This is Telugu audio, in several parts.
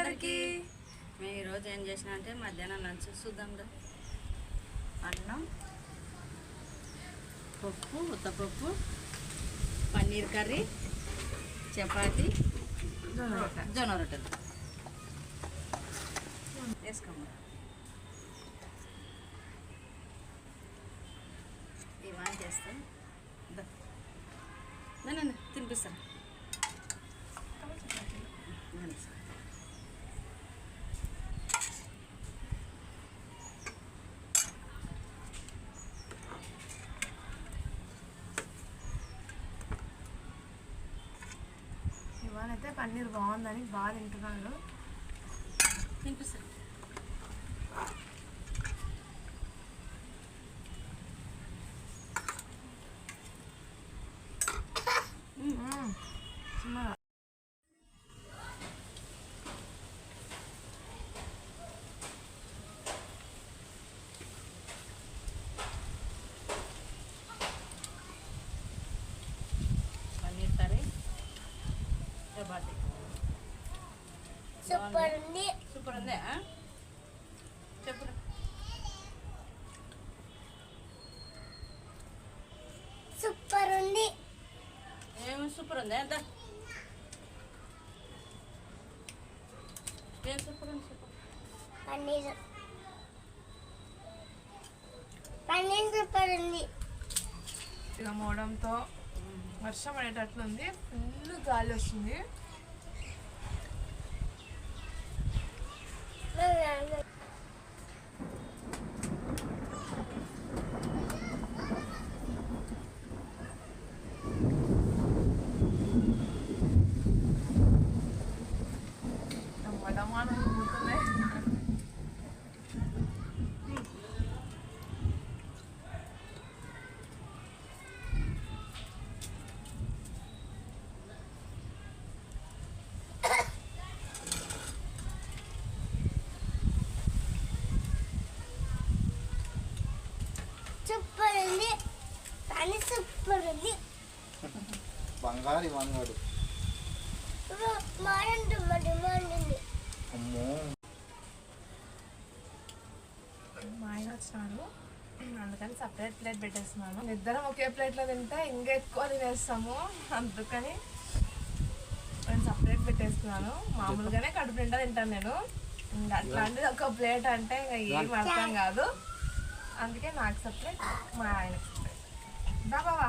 అందరికీ. మేము ఈరోజు ఏం చేసినా అంటే మధ్యాహ్నం లంచ్ చూద్దాం అన్నం పప్పు ఉత్తపప్పు పన్నీర్ కర్రీ చపాతి జొన్న రొట్టెలు. వేసుకోము ఇవన్నీ చేస్తాం. తినిపిస్తాను. అయితే పన్నీర్ బాగుందని బాగా తింటున్నాడు. తినిపిస్తాను మ్మ్. చిన్నగా. పన్నీర్ కర్రీ చపాతి సూపర్ ఉంది సూపర్ ఉందా చెప్పు. సూపర్ ఉంది ఏమి సూపర్ ఉందా ఎంత ఏం సూపర్ ఉంది సూపర్ పన్నీర్. పన్నీర్ సూపర్ ఉంది ఇక మోడంతో వర్షం పడేటట్లుంది. ఫుల్ గాలి వస్తుంది డమాడమాను పోతున్నాయి సూపర్ ఉంది కానీ సూపర్ ఉంది బంగారు వంగాడు మారండి మారి మారండి అమ్మో. మా ఆయన వచ్చినాడు అందుకని సపరేట్ ప్లేట్ పెట్టేస్తున్నాను. ఇద్దరం ఒకే ప్లేట్లో తింటే ఇంకా ఎక్కువ తినేస్తాము. అందుకని నేను సపరేట్ పెట్టేస్తున్నాను. మామూలుగానే కడుపు నిండా తింటాను నేను. అట్లాంటిది ఒక ప్లేట్ అంటే ఇంకా ఏం అర్థం కాదు. అందుకే నాకు సపరేట్ మా ఆయనకి సపరేట్ దా బావా.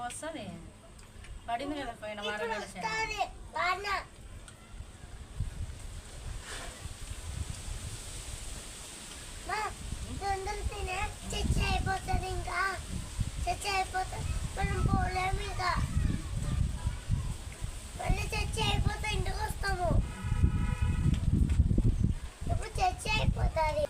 వస్తుంది పడింది కదా పోయిన వారం నెల తినే చర్చ అయిపోతుంది ఇంకా చచ్చి అయిపోతుంది మనం పోలేము ఇంకా మళ్ళీ చచ్చి అయిపోతే ఇంటికి వస్తాము ఇప్పుడు చచ్చి అయిపోతుంది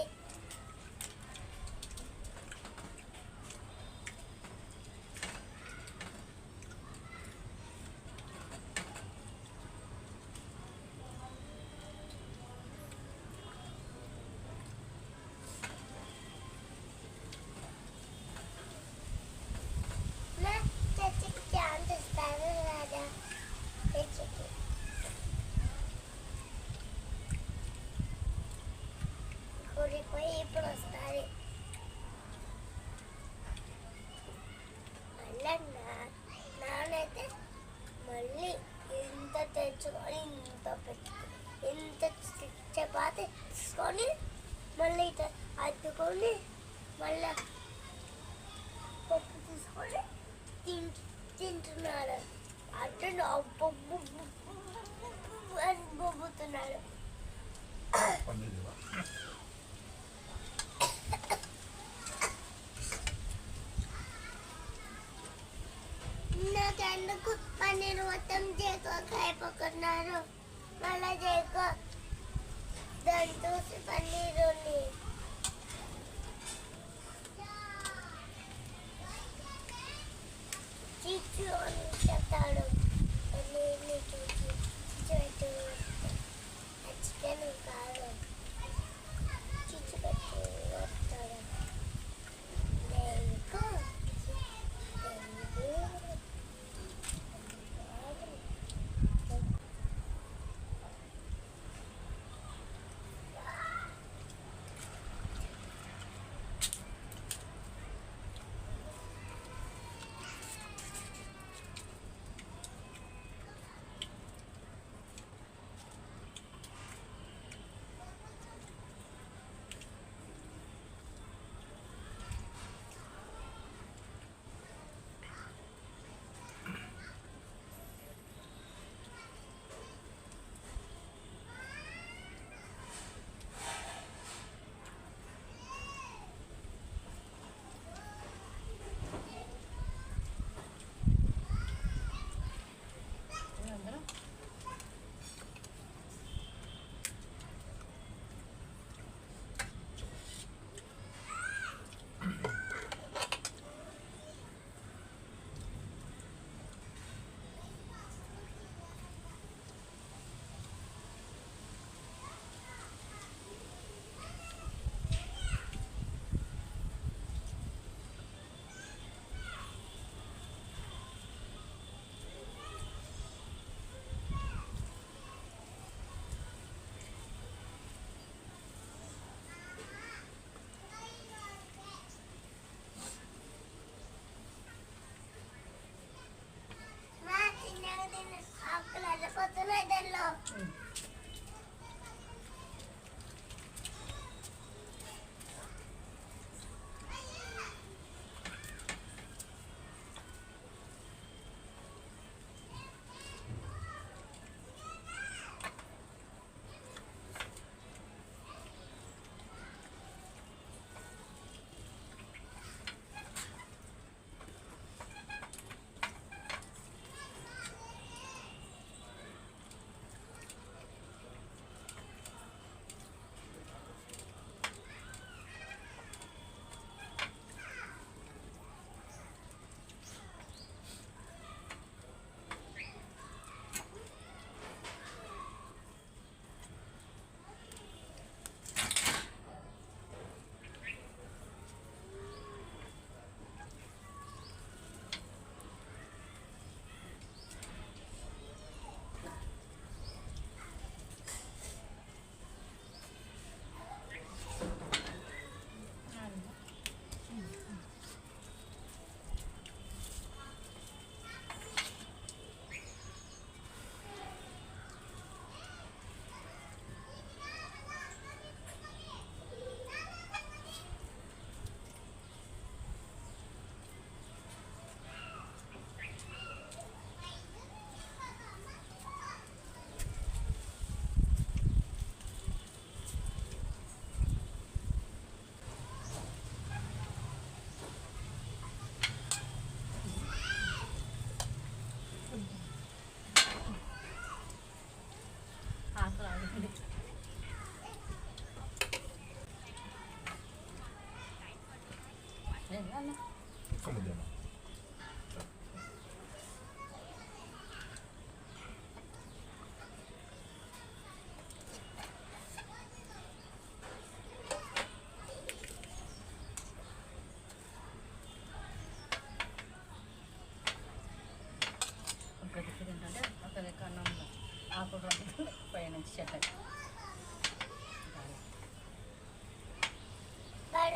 వస్తుంది పోయి ఇప్పుడు వస్తుంది మళ్ళీ నా- నానైతే మళ్ళీ ఇంత తెచ్చుకొని ఇంత పెట్టుకొని ఇంత చపాతి తీసుకొని మళ్ళీ ఇట్లా అద్దుకొని మళ్ళీ పప్పు తీసుకొని తింటు తింటున్నారు అంటే అని బొబ్బుతున్నారు ఎందుకు పన్నీరు మొత్తం చేకోక అయిపోతున్నారు మళ్ళా చేకో దాన్ని చూసి పన్నీరుని Mm.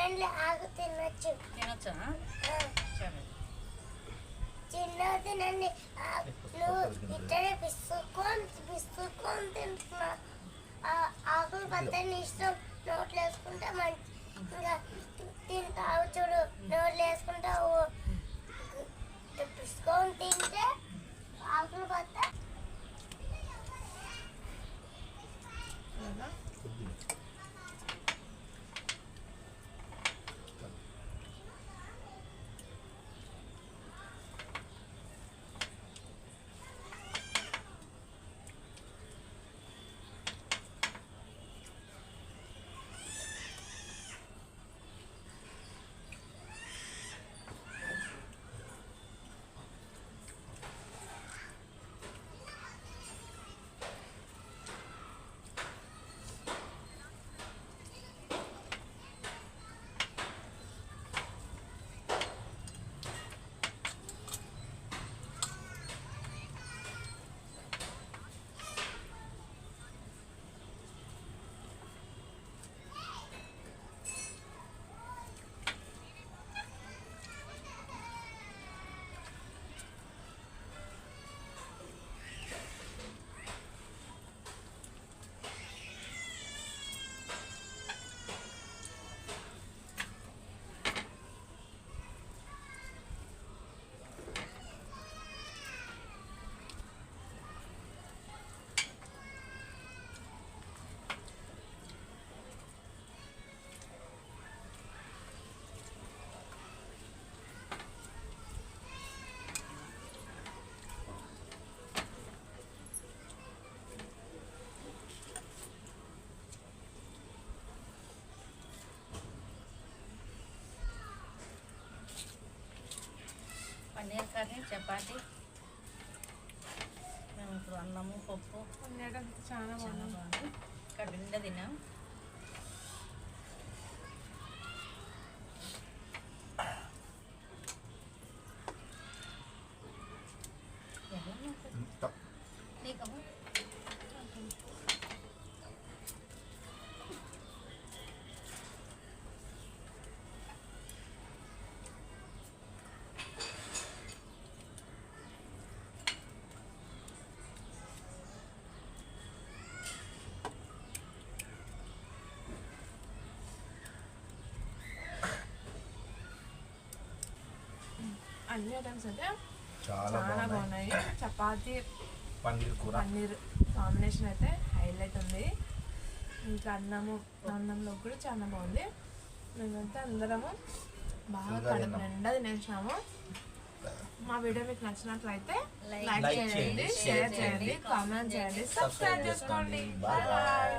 పడండి ఆకు తినొచ్చు. తినొచ్చా? సరే. చిన్నగా తినండి ఆ, నువ్వు ఇట్టనే పిసుకొని పిసుకొని తింటున్నా. ఆ, ఆకులు పచ్చని ఇష్టం. నోట్లు వేసుకుంటే మంచి ఇంకా తింటావు చూడు. నోట్లు వేసుకుంటావు. పిసుకొని తింటే ఆకులు పచ్చ పన్నీర్ కర్రీ చపాతి. మేము ఇప్పుడు అన్నము పప్పు. చాలా బాగుంది. కడుపు నిండా తిన్నాం ఎలా నాకు? ఇంత నీకమ్మా అన్ని ఐటమ్స్ అయితే చాలా బాగున్నాయి. చపాతీ పన్నీర్ కూర. పన్నీర్ కాంబినేషన్ అయితే హైలైట్ ఉంది. ఇంకా అన్నము అన్నంలో కూడా చాలా బాగుంది. మేమైతే అందరము బాగా కడుపు. నిండా తినేసాము. మా వీడియో మీకు నచ్చినట్లయితే లైక్ చేయండి షేర్ చేయండి కామెంట్ చేయండి సబ్స్క్రైబ్ చేసుకోండి. బాయ్.